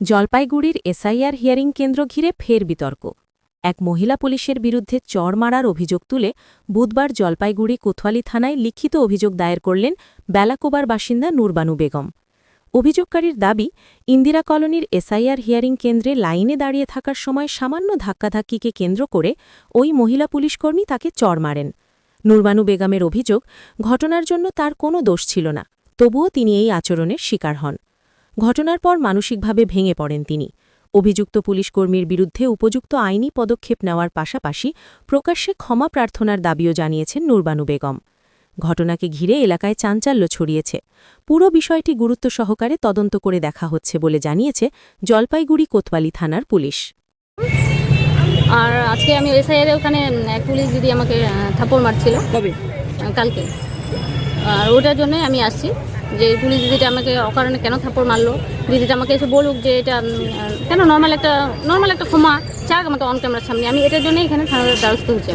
জলপাইগুড়ির SIR hearing কেন্দ্র ঘিরে ফের বিতর্ক। এক মহিলা পুলিশের বিরুদ্ধে চর মারার অভিযোগ তুলে বুধবার জলপাইগুড়ি কোতোয়ালি থানায় লিখিত অভিযোগ দায়ের করলেন বেলাকোবার বাসিন্দা নুরবানু বেগম। অভিযোগকারীর দাবি, ইন্দিরা কলোনির এসআইআর হিয়ারিং কেন্দ্রে লাইনে দাঁড়িয়ে থাকার সময় সামান্য ধাক্কাধাক্কিকে কেন্দ্র করে ওই মহিলা পুলিশকর্মী তাকে চর মারেন। নুরবানু বেগমের অভিযোগ, ঘটনার জন্য তার কোনো দোষ ছিল না, তবুও তিনি এই আচরণের শিকার হন। ঘটনার পর মানসিকভাবে ভেঙে পড়েন তিনি। অভিযুক্ত পুলিশকর্মীর বিরুদ্ধে উপযুক্ত আইনি পদক্ষেপ নেওয়ার পাশাপাশি প্রকাশ্যে ক্ষমা প্রার্থনার দাবিও জানিয়েছেন নুরবানু বেগম। ঘটনাকে ঘিরে এলাকায় চাঞ্চাল্য ছড়িয়েছে। পুরো বিষয়টি গুরুত্ব সহকারে তদন্ত করে দেখা হচ্ছে বলে জানিয়েছে জলপাইগুড়ি কোতওয়ালি থানার পুলিশ। আর আজকে আমি এসআইয়ের ওখানে এক পুলিশ দিদি আমাকে আহ, থাপ্পড় মারছিল। কবে? কালকে। আর ওটার জন্য আমি আসছি। যে পুলিশ দিদিটা আমাকে অকারণে কেন থাপড় মারলো? দিদিটা আমাকে এসে বলুক যে এটা কেন নর্মাল একটা নর্মাল একটা ক্ষমা চাক আমাকে অন ক্যামেরার সামনে। আমি এটার জন্যই এখানে থানার দ্বারস্থ হয়েছি